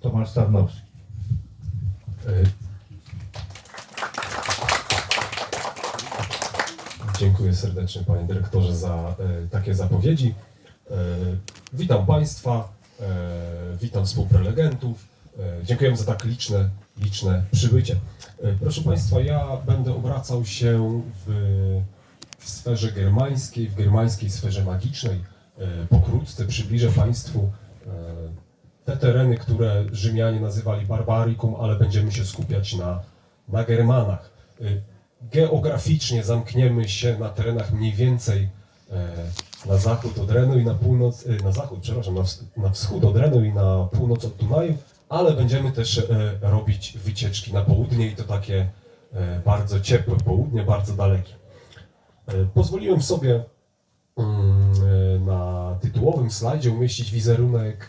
Tomasz Starnowski. E, Dziękuję serdecznie panie dyrektorze za e, takie zapowiedzi. E, witam państwa, witam współprelegentów. Dziękujemy za tak liczne, liczne przybycie. Proszę państwa, ja będę obracał się w, w sferze germańskiej, w germańskiej sferze magicznej. Pokrótce przybliżę państwu te tereny, które Rzymianie nazywali Barbaricum, ale będziemy się skupiać na, na Germanach. Y, Geograficznie zamkniemy się na terenach mniej więcej e, na zachód od Renu i na północ, y, na zachód, przepraszam, na, ws- na wschód od Renu i na północ od Dunaju, ale będziemy też e, robić wycieczki na południe i to takie e, bardzo ciepłe południe, bardzo dalekie. Pozwoliłem sobie mm, na tytułowym slajdzie umieścić wizerunek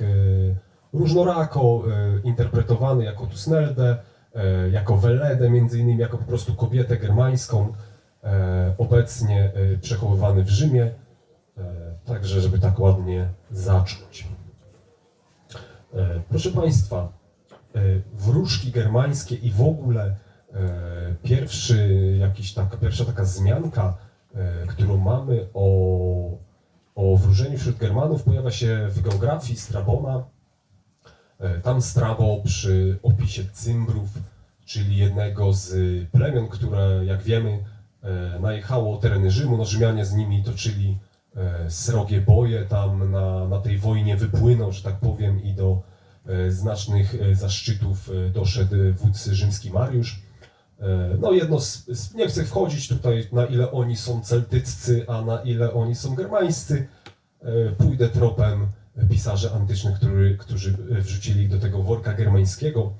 różnorako e, interpretowany jako Tusneldę, e, jako Weledę, między innymi jako po prostu kobietę germańską, e, obecnie przechowywany w Rzymie, także żeby tak ładnie zacząć. Proszę Państwa, wróżki germańskie i w ogóle pierwszy jakiś tak, pierwsza taka wzmianka, e, którą mamy o, o wróżeniu wśród Germanów pojawia się w geografii Strabona. E, Tam Strabo przy opisie Cymbrów, czyli jednego z plemion, które jak wiemy e, najechało tereny Rzymu, no Rzymianie z nimi toczyli e, srogie boje, tam na, na tej wojnie wypłynął, że tak powiem, i do znacznych zaszczytów doszedł wódz rzymski Mariusz. No jedno, z, z, nie chcę wchodzić tutaj na ile oni są celtyccy, a na ile oni są germańscy. Pójdę tropem pisarzy antycznych, który, którzy wrzucili do tego worka germańskiego.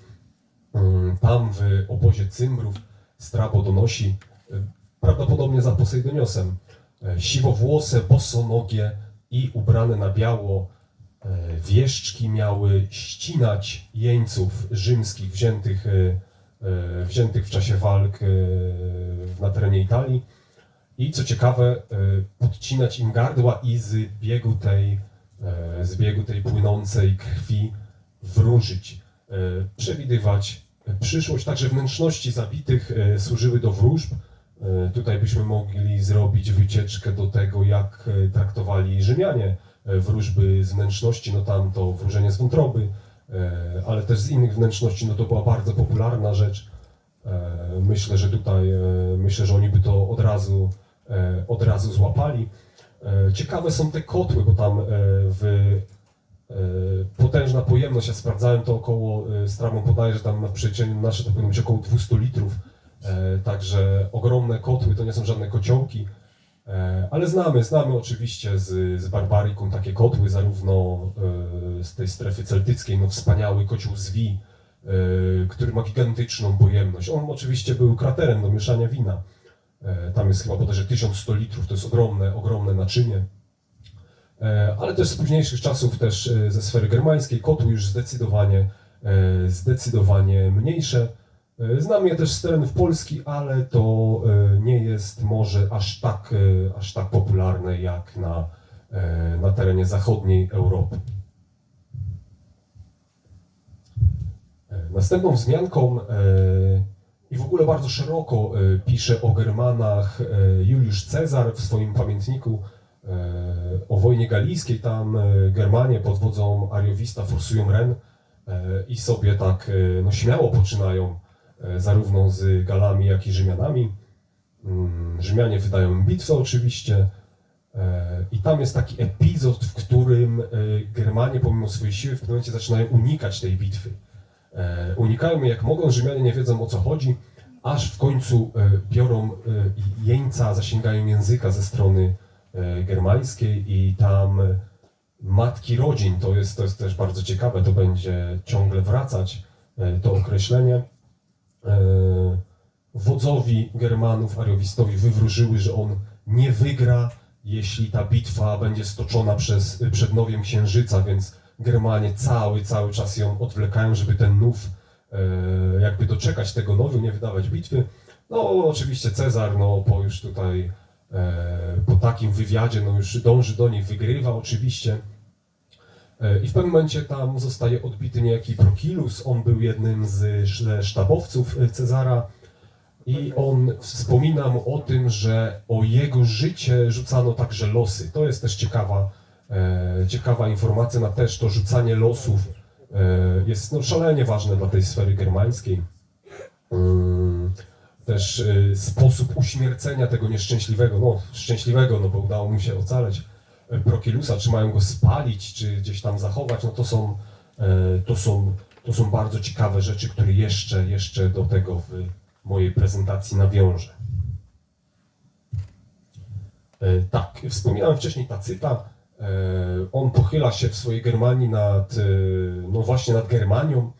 Mm, Tam w obozie Cymbrów Strabo donosi, e, prawdopodobnie za Posejdoniosem, e, siwowłose, bosonogie i ubrane na biało e, wieszczki miały ścinać jeńców rzymskich wziętych, wziętych w czasie walk na terenie Italii i co ciekawe podcinać im gardła i z biegu tej, e, z biegu tej płynącej krwi wróżyć, e, przewidywać przyszłość. Także wnętrzności zabitych e, służyły do wróżb. Tutaj byśmy mogli zrobić wycieczkę do tego, jak traktowali Rzymianie wróżby z wnętrzności, no tam to wróżenie z wątroby, ale też z innych wnętrzności, no to była bardzo popularna rzecz. Myślę, że tutaj, myślę, że oni by to od razu, od razu złapali. E, Ciekawe są te kotły, bo tam e, w e, potężna pojemność, ja sprawdzałem to około, Stramon podaje, że tam na przeliczeniu nasze to powinno być około 200 litrów, także ogromne kotły, to nie są żadne kociołki, ale znamy, znamy oczywiście z, z Barbaricum takie kotły, zarówno z tej strefy celtyckiej, no wspaniały kocioł z Wi, e, który ma gigantyczną pojemność. On oczywiście był kraterem do mieszania wina. E, Tam jest chyba bodajże 1100 litrów, to jest ogromne, ogromne naczynie. E, Ale też z późniejszych czasów, też e, ze sfery germańskiej, kotły już zdecydowanie, zdecydowanie mniejsze. Znamy je też z terenów Polski, ale to nie jest może aż tak, aż tak popularne jak na, na terenie zachodniej Europy. Następną wzmianką i w ogóle bardzo szeroko e, pisze o Germanach e, Juliusz Cezar w swoim pamiętniku e, o wojnie galijskiej. Tam Germanie pod wodzą Ariowista forsują Ren i sobie tak no, śmiało poczynają zarówno z Galami, jak i Rzymianami. Mm, Rzymianie wydają bitwę oczywiście. I tam jest taki epizod, w którym Germanie pomimo swojej siły w pewnym momencie zaczynają unikać tej bitwy. E, Unikają jak mogą, Rzymianie nie wiedzą o co chodzi, aż w końcu e, biorą e, jeńca, zasięgają języka ze strony germańskiej i tam matki rodzin, to jest, to jest też bardzo ciekawe, to będzie ciągle wracać, to określenie. Wodzowi Germanów, Ariowistowi, wywróżyły, że on nie wygra, jeśli ta bitwa będzie stoczona przez, przed nowiem księżyca, więc Germanie cały, cały czas ją odwlekają, żeby ten nów e, jakby doczekać tego nowiu, nie wydawać bitwy. No oczywiście Cezar, no po już tutaj, e, po takim wywiadzie, no już dąży do nich, wygrywa oczywiście. E, I w pewnym momencie tam zostaje odbity niejaki Prokilus, on był jednym z sz- sztabowców Cezara i on wspomina mu o tym, że o jego życie rzucano także losy. To jest też ciekawa, ciekawa informacja, na też to rzucanie losów e, jest no, szalenie ważne dla tej sfery germańskiej. Mm, Też e, sposób uśmiercenia tego nieszczęśliwego, no szczęśliwego, no bo udało mu się ocaleć e, Prokilusa, czy mają go spalić, czy gdzieś tam zachować, no to są, e, to są, to są bardzo ciekawe rzeczy, które jeszcze, jeszcze do tego w mojej prezentacji nawiążę. E, Tak, wspominałem wcześniej Tacyta. E, On pochyla się w swojej Germanii nad, e, no właśnie nad Germanią.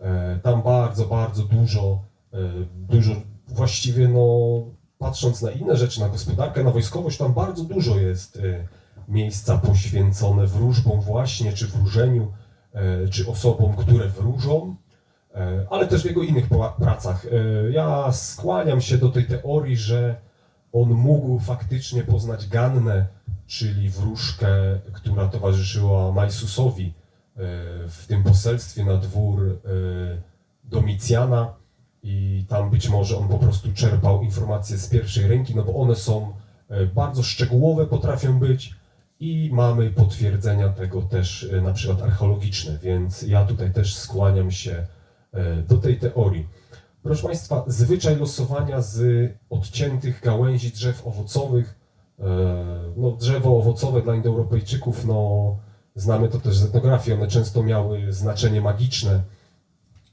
E, Tam bardzo, bardzo dużo, dużo właściwie no patrząc na inne rzeczy, na gospodarkę, na wojskowość, tam bardzo dużo jest miejsca poświęcone wróżbom właśnie, czy wróżeniu, czy osobom, które wróżą, ale też w jego innych pracach. Ja skłaniam się do tej teorii, że on mógł faktycznie poznać Gannę, czyli wróżkę, która towarzyszyła Majsusowi e, w tym poselstwie na dwór e, Domicjana i tam być może on po prostu czerpał informacje z pierwszej ręki, no bo one są e, bardzo szczegółowe, potrafią być i mamy potwierdzenia tego też na przykład archeologiczne, więc ja tutaj też skłaniam się do tej teorii. Proszę Państwa, zwyczaj losowania z odciętych gałęzi drzew owocowych. E, No, drzewo owocowe dla Indoeuropejczyków, no, znamy to też z etnografii, one często miały znaczenie magiczne,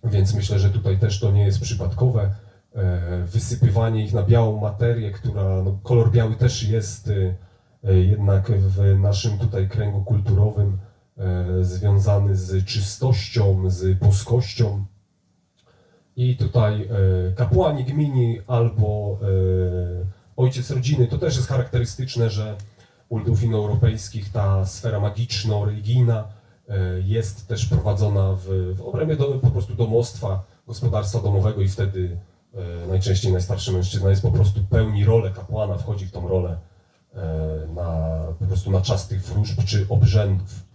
więc myślę, że tutaj też to nie jest przypadkowe. E, Wysypywanie ich na białą materię, która, no, kolor biały też jest e, e, jednak w naszym tutaj kręgu kulturowym e, związany z czystością, z boskością. I tutaj kapłani gmini albo ojciec rodziny, to też jest charakterystyczne, że u ludów indoeuropejskich ta sfera magiczno-religijna e, jest też prowadzona w, w obrębie do, po prostu domostwa, gospodarstwa domowego i wtedy e, najczęściej najstarszy mężczyzna jest po prostu pełni rolę kapłana, wchodzi w tą rolę e, na, po prostu na czas tych wróżb czy obrzędów.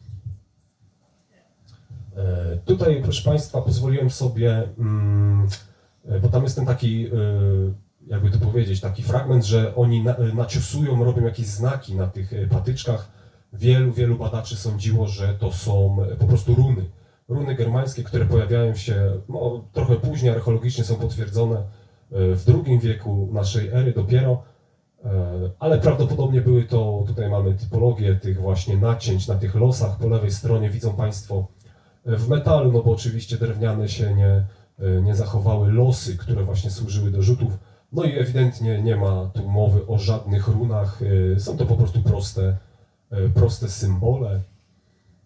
Tutaj, proszę Państwa, pozwoliłem sobie, mm, bo tam jest ten taki, jakby to powiedzieć, taki fragment, że oni na, e, naciosują, robią jakieś znaki na tych e, patyczkach. Wielu, wielu badaczy sądziło, że to są e, po prostu runy. Runy germańskie, które pojawiają się no, trochę później, archeologicznie są potwierdzone w II wieku naszej ery dopiero, ale prawdopodobnie były to, tutaj mamy typologię tych właśnie nacięć na tych losach. Po lewej stronie widzą Państwo w metalu, no bo oczywiście drewniane się nie, nie zachowały losy, które właśnie służyły do rzutów. No i ewidentnie nie ma tu mowy o żadnych runach, y, są to po prostu proste, y, proste symbole.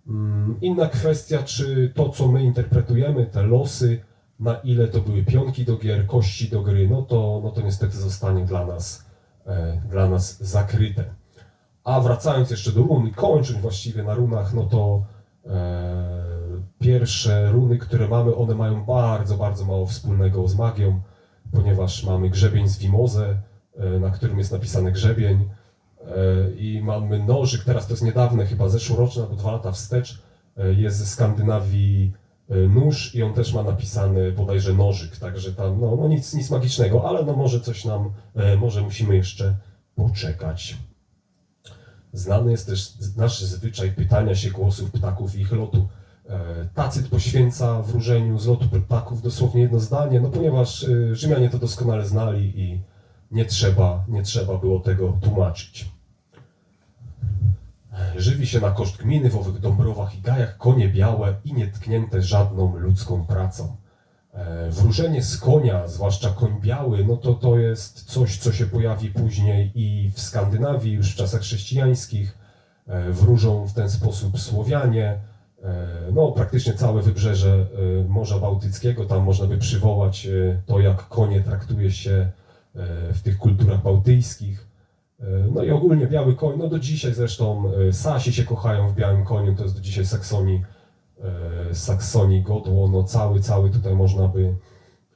Mm, Inna kwestia, czy to, co my interpretujemy, te losy, na ile to były pionki do gier, kości do gry, no to, no to niestety zostanie dla nas, e, dla nas zakryte. A wracając jeszcze do run kończąc właściwie na runach, no to e, pierwsze runy, które mamy, one mają bardzo, bardzo mało wspólnego z magią, ponieważ mamy grzebień z Wimozę, e, na którym jest napisany grzebień e, i mamy nożyk, teraz to jest niedawne, chyba zeszłoroczne albo dwa lata wstecz, e, jest ze Skandynawii nóż i on też ma napisany bodajże nożyk, także tam no, no nic, nic magicznego, ale no może coś nam, może musimy jeszcze poczekać. Znany jest też nasz zwyczaj pytania się głosów ptaków i ich lotu. E, Tacyt poświęca wróżeniu z lotu ptaków dosłownie jedno zdanie, no ponieważ e, Rzymianie to doskonale znali i nie trzeba, nie trzeba było tego tłumaczyć. Żywi się na koszt gminy w owych dąbrowach i gajach konie białe i nietknięte żadną ludzką pracą. E, Wróżenie z konia, zwłaszcza koń biały, no to to jest coś, co się pojawi później i w Skandynawii, już w czasach chrześcijańskich. Wróżą w ten sposób Słowianie, no praktycznie całe wybrzeże e, Morza Bałtyckiego, tam można by przywołać e, to, jak konie traktuje się e, w tych kulturach bałtyjskich. E, No i ogólnie biały koń, no do dzisiaj zresztą e, Sasi się kochają w białym koniu, to jest do dzisiaj Saksonii, e, Saksonii godło, no cały, cały tutaj można by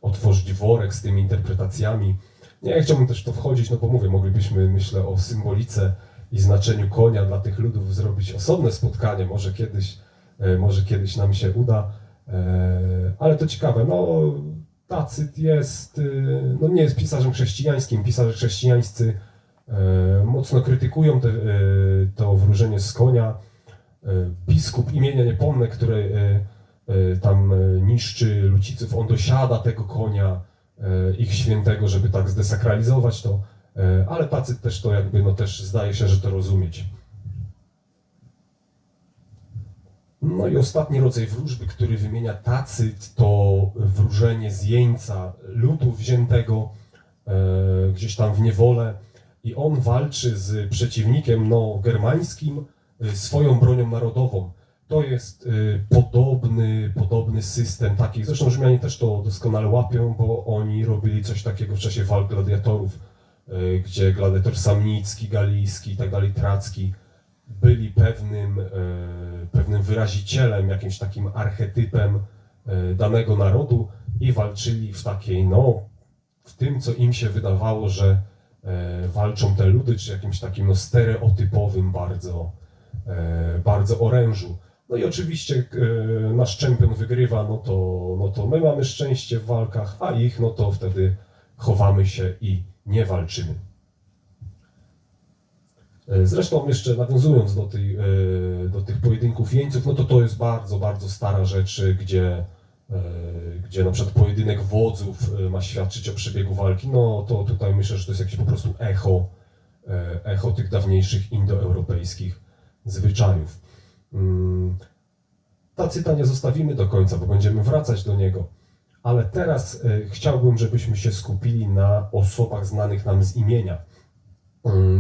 otworzyć worek z tymi interpretacjami. Nie chciałbym też w to wchodzić, no bo mówię, moglibyśmy, myślę, o symbolice i znaczeniu konia dla tych ludów zrobić osobne spotkanie, może kiedyś e, może kiedyś nam się uda. E, Ale to ciekawe, no Tacyt jest, y, no nie jest pisarzem chrześcijańskim, pisarze chrześcijańscy e, mocno krytykują te, e, to wróżenie z konia. E, Biskup imienia nie pomnę, który e, e, tam e, niszczy Luciców, on dosiada tego konia e, ich świętego, żeby tak zdesakralizować to, e, ale Tacyt też to jakby, no też zdaje się, że to rozumieć. No i ostatni rodzaj wróżby, który wymienia Tacyt, to wróżenie z jeńca ludu wziętego e, gdzieś tam w niewolę i on walczy z przeciwnikiem no, germańskim e, swoją bronią narodową. To jest e, podobny, podobny system taki, zresztą Rzymianie też to doskonale łapią, bo oni robili coś takiego w czasie walk gladiatorów, e, gdzie gladiator samnicki, galijski i tak dalej, tracki, byli pewnym, e, pewnym wyrazicielem, jakimś takim archetypem e, danego narodu i walczyli w takiej, no, w tym, co im się wydawało, że e, walczą te ludy, czy jakimś takim no, stereotypowym bardzo, bardzo orężu. No i oczywiście nasz czempion wygrywa, no to, no to my mamy szczęście w walkach, a ich, no to wtedy chowamy się i nie walczymy. Zresztą jeszcze nawiązując do, tej, e, do tych pojedynków jeńców, no to to jest bardzo, bardzo stara rzecz, e, gdzie, e, gdzie na przykład pojedynek wodzów ma świadczyć o przebiegu walki, no to tutaj myślę, że to jest jakieś po prostu echo, echo tych dawniejszych indoeuropejskich zwyczajów. Mm, Tacyta nie zostawimy do końca, bo będziemy wracać do niego, ale teraz chciałbym, żebyśmy się skupili na osobach znanych nam z imienia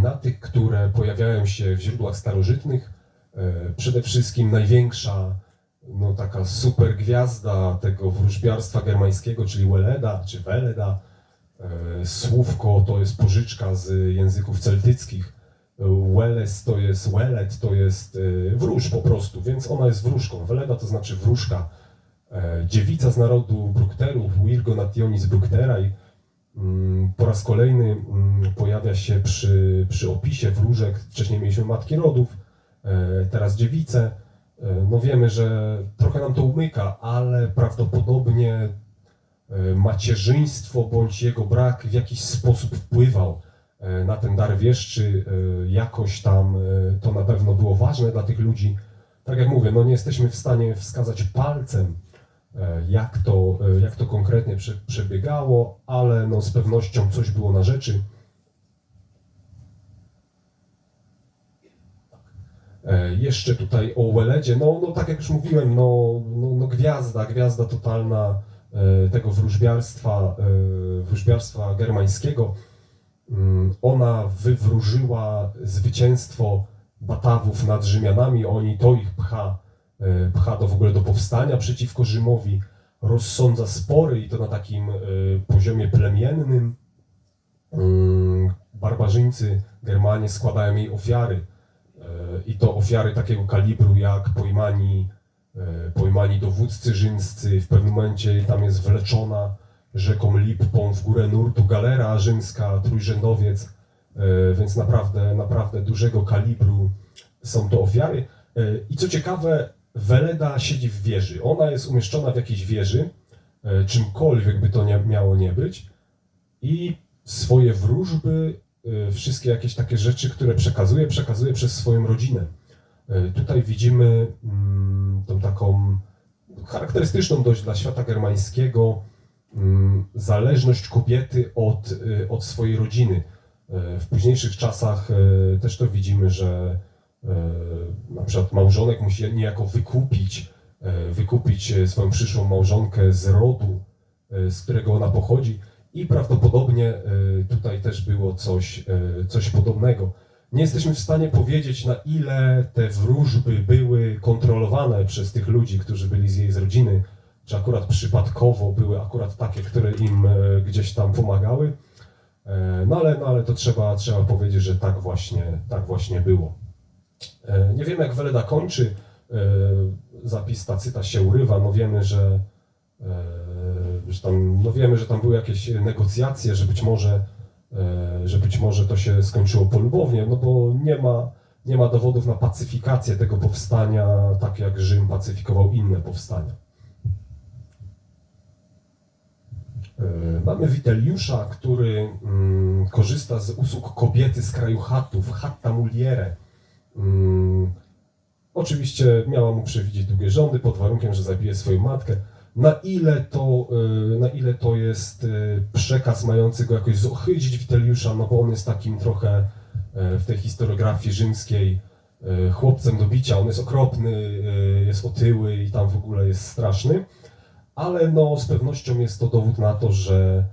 na tych, które pojawiają się w źródłach starożytnych. E, Przede wszystkim największa, no taka super gwiazda tego wróżbiarstwa germańskiego, czyli Weleda, czy Weleda. E, Słówko to jest pożyczka z języków celtyckich. Weles to jest, Welet to jest e, wróż po prostu, więc ona jest wróżką. Weleda to znaczy wróżka. Dziewica z narodu Brukterów, Virgo nationis Bructeraj, Mm, po raz kolejny mm, pojawia się przy, przy opisie wróżek. Wcześniej mieliśmy matki rodów, e, teraz dziewice. E, No wiemy, że trochę nam to umyka, ale prawdopodobnie e, macierzyństwo bądź jego brak w jakiś sposób wpływał na ten dar wieszczy. Jakoś tam to na pewno było ważne dla tych ludzi. Tak jak mówię, no nie jesteśmy w stanie wskazać palcem, jak to, jak to konkretnie prze, przebiegało, ale no z pewnością coś było na rzeczy. Jeszcze tutaj o Weledzie, no, no tak jak już mówiłem, no, no, no gwiazda, gwiazda totalna e, tego wróżbiarstwa, e, wróżbiarstwa germańskiego. Mm, Ona wywróżyła zwycięstwo Batawów nad Rzymianami, oni to ich pcha, e, pcha do w ogóle do powstania przeciwko Rzymowi, rozsądza spory i to na takim e, poziomie plemiennym. Mm, Barbarzyńcy Germanie składają jej ofiary e, i to ofiary takiego kalibru jak pojmani, e, pojmani dowódcy rzymscy. W pewnym momencie tam jest wleczona rzeką Lippą w górę nurtu galera rzymska, trójrzędowiec, e, więc naprawdę, naprawdę dużego kalibru są to ofiary. E, I co ciekawe, Weleda siedzi w wieży. Ona jest umieszczona w jakiejś wieży, e, czymkolwiek by to nie, miało nie być i swoje wróżby, e, wszystkie jakieś takie rzeczy, które przekazuje, przekazuje przez swoją rodzinę. E, Tutaj widzimy mm, tą taką charakterystyczną dość dla świata germańskiego mm, zależność kobiety od, e, od swojej rodziny. W późniejszych czasach też to widzimy, że na przykład małżonek musi niejako wykupić, wykupić swoją przyszłą małżonkę z rodu, z którego ona pochodzi i prawdopodobnie e, tutaj też było coś, e, coś podobnego. Nie jesteśmy w stanie powiedzieć, na ile te wróżby były kontrolowane przez tych ludzi, którzy byli z jej z rodziny, czy akurat przypadkowo były akurat takie, które im e, gdzieś tam pomagały. No ale, no ale to trzeba, trzeba powiedzieć, że tak właśnie, tak właśnie było. Nie wiemy, jak Weleda kończy. Zapis Tacyta się urywa. No wiemy, że, że tam, no wiemy, że tam były jakieś negocjacje, że być może, e, że być może to się skończyło polubownie, no bo nie ma, nie ma dowodów na pacyfikację tego powstania, tak jak Rzym pacyfikował inne powstania. E, Mamy Witeliusza, który mm, korzysta z usług kobiety z kraju Hattów, Hatta Muliere. Mm, oczywiście miała mu przewidzieć długie rządy pod warunkiem, że zabije swoją matkę. Na ile to, e, na ile to jest e, przekaz mający go jakoś zohydzić Witeliusza, no bo on jest takim trochę e, w tej historiografii rzymskiej chłopcem do bicia. On jest okropny, jest otyły i tam w ogóle jest straszny ale no, z pewnością jest to dowód na to, że,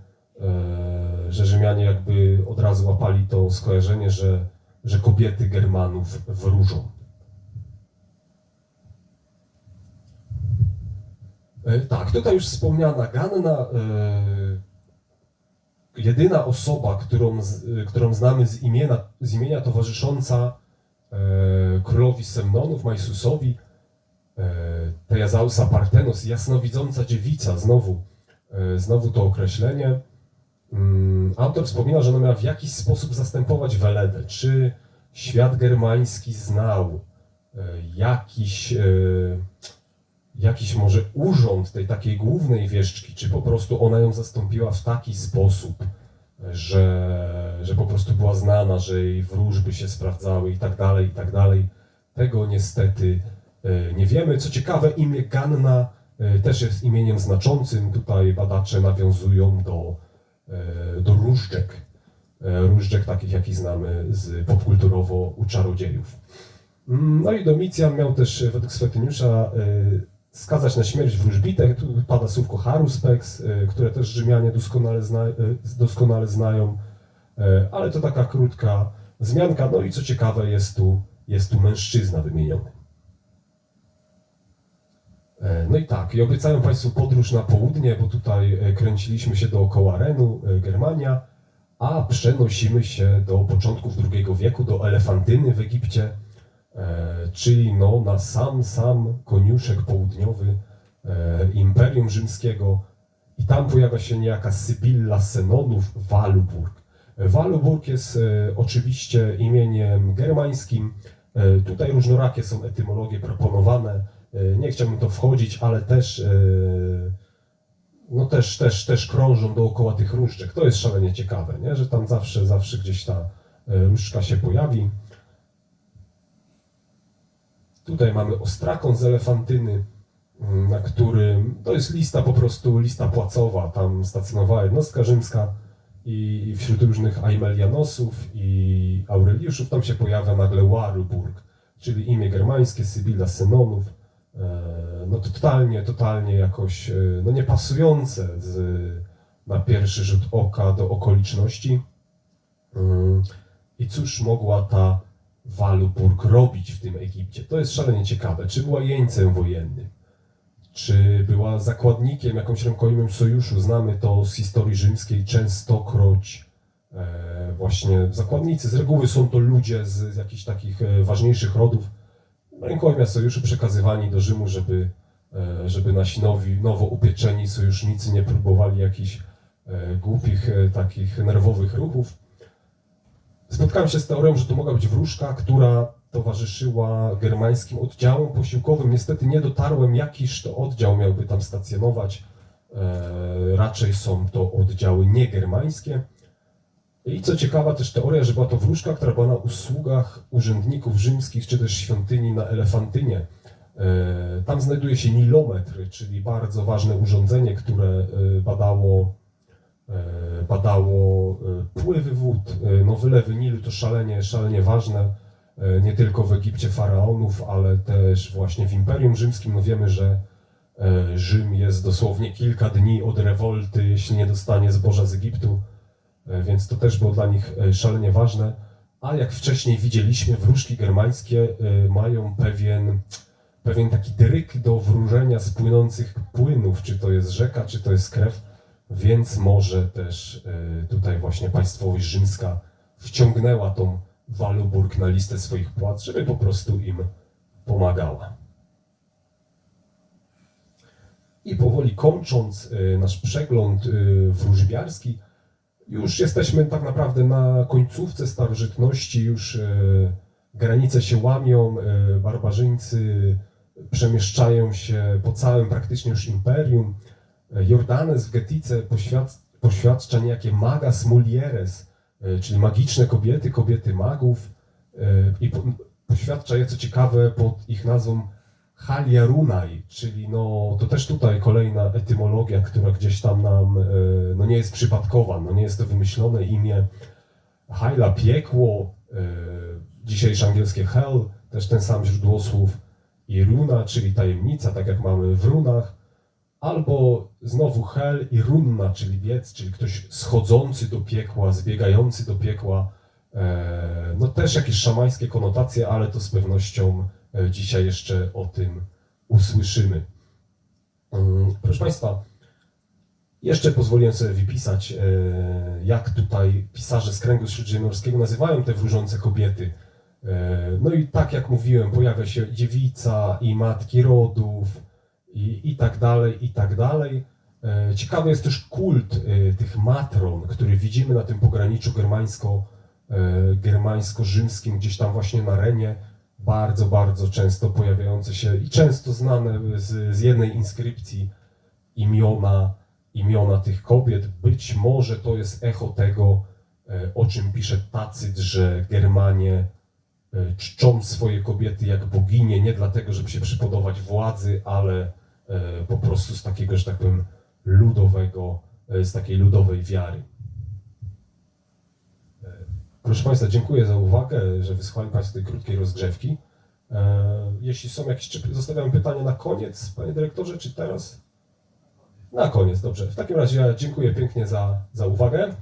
że Rzymianie jakby od razu łapali to skojarzenie, że, że kobiety Germanów wróżą. E, tak, tutaj już wspomniana Ganna, e, jedyna osoba, którą, e, którą znamy z imienia, z imienia towarzysząca e, królowi Semnonów, Majsusowi, e, Tejazausa Partenos, jasnowidząca dziewica, znowu, e, znowu to określenie. Mm, Autor wspomina, że ona miała w jakiś sposób zastępować Weledę. Czy świat germański znał e, jakiś, e, jakiś może urząd tej takiej głównej wieszczki, czy po prostu ona ją zastąpiła w taki sposób, że, że po prostu była znana, że jej wróżby się sprawdzały i tak dalej, i tak dalej. Tego niestety e, nie wiemy. Co ciekawe, imię Ganna e, też jest imieniem znaczącym. Tutaj badacze nawiązują do, e, do różdżek. Różdżek takich, jakich znamy z popkulturowo u czarodziejów. Mm, No i Domicjan miał też według Swetyniusza e, skazać na śmierć wróżbitę. Tu pada słówko haruspex, e, które też Rzymianie doskonale, zna, e, doskonale znają. E, Ale to taka krótka wzmianka. No i co ciekawe, jest tu, jest tu mężczyzna wymieniony. E, No i tak, i obiecałem Państwu podróż na południe, bo tutaj e, kręciliśmy się dookoła Renu, e, Germania, a przenosimy się do początków II wieku, do Elefantyny w Egipcie, czyli no, na sam, sam koniuszek południowy e, Imperium Rzymskiego. I tam pojawia się niejaka Sybilla Senonów, Waluburg. E, Waluburg jest e, oczywiście imieniem germańskim. E, tutaj różnorakie są etymologie proponowane. E, Nie chciałbym to wchodzić, ale też, e, no też, też, też krążą dookoła tych różdżek. To jest szalenie ciekawe, nie? że tam zawsze, zawsze gdzieś ta e, różdżka się pojawi. Tutaj mamy ostrakon z elefantyny, mm, na którym to jest lista po prostu, lista płacowa. Tam stacjonowała jednostka rzymska i wśród różnych Aimelianosów i Aureliuszów tam się pojawia nagle Warburg, czyli imię germańskie, Sybilla Senonów. E, No to totalnie, totalnie jakoś e, no niepasujące z, na pierwszy rzut oka do okoliczności. Mm, I cóż mogła ta Waluburg robić w tym Egipcie? To jest szalenie ciekawe. Czy była jeńcem wojennym? Czy była zakładnikiem jakąś rękojmiem sojuszu? Znamy to z historii rzymskiej częstokroć. E, właśnie zakładnicy, z reguły są to ludzie z, z jakichś takich e, ważniejszych rodów, rękojmia sojuszu przekazywani do Rzymu, żeby, e, żeby nasi nowi, nowo upieczeni sojusznicy nie próbowali jakichś e, głupich, e, takich nerwowych ruchów. Spotkałem się z teorią, że to mogła być wróżka, która towarzyszyła germańskim oddziałom posiłkowym. Niestety nie dotarłem, jakiż to oddział miałby tam stacjonować. E, raczej są to oddziały niegermańskie. I co ciekawa też teoria, że była to wróżka, która była na usługach urzędników rzymskich, czy też świątyni na Elefantynie. E, Tam znajduje się nilometr, czyli bardzo ważne urządzenie, które e, badało, badało e, pływy wód. E, No, wylewy Nilu to szalenie, szalenie ważne, e, nie tylko w Egipcie faraonów, ale też właśnie w Imperium Rzymskim. No wiemy, że e, Rzym jest dosłownie kilka dni od rewolty, jeśli nie dostanie zboża z Egiptu. E, więc to też było dla nich e, szalenie ważne. A jak wcześniej widzieliśmy, wróżki germańskie e, mają pewien, pewien taki dryk do wróżenia z płynących płynów, czy to jest rzeka, czy to jest krew, więc może też e, tutaj właśnie państwowość rzymska wciągnęła tą Waluburg na listę swoich płac, żeby po prostu im pomagała. I powoli kończąc e, nasz przegląd e, wróżbiarski, już jesteśmy tak naprawdę na końcówce starożytności, już granice się łamią, barbarzyńcy przemieszczają się po całym praktycznie już imperium. Jordanes w Getice poświad, poświadcza niejakie magas mulieres, e, czyli magiczne kobiety, kobiety magów e, i po, poświadcza je, co ciekawe, pod ich nazwą Haliarunai, czyli no, to też tutaj kolejna etymologia, która gdzieś tam nam e, no, nie jest przypadkowa, no, nie jest to wymyślone imię. Haila, piekło, dzisiejsze angielskie hell, też ten sam źródło słów i runa, czyli tajemnica, tak jak mamy w runach, albo znowu hel i runna, czyli biec, czyli ktoś schodzący do piekła, zbiegający do piekła. E, No też jakieś szamańskie konotacje, ale to z pewnością e, dzisiaj jeszcze o tym usłyszymy. Mm, Proszę Państwa, jeszcze pozwoliłem sobie wypisać, e, jak tutaj pisarze z kręgu śródziemnomorskiego nazywają te wróżące kobiety. No i tak jak mówiłem, pojawia się dziewica i matki rodów i, i tak dalej, i tak dalej. E, Ciekawy jest też kult e, tych matron, który widzimy na tym pograniczu e, germańsko-rzymskim, gdzieś tam właśnie na Renie. Bardzo, bardzo często pojawiające się i często znane z, z jednej inskrypcji imiona, imiona tych kobiet. Być może to jest echo tego, o czym pisze Tacyt, że Germanie czczą swoje kobiety jak boginie, nie dlatego, żeby się przypodobać władzy, ale po prostu z takiego, że tak powiem, ludowego, e, z takiej ludowej wiary. E, Proszę Państwa, dziękuję za uwagę, że wysłuchali Państwo tej krótkiej rozgrzewki. E, Jeśli są jakieś, zostawiam pytania na koniec, Panie Dyrektorze, czy teraz? Na koniec, dobrze. W takim razie dziękuję pięknie za, za uwagę.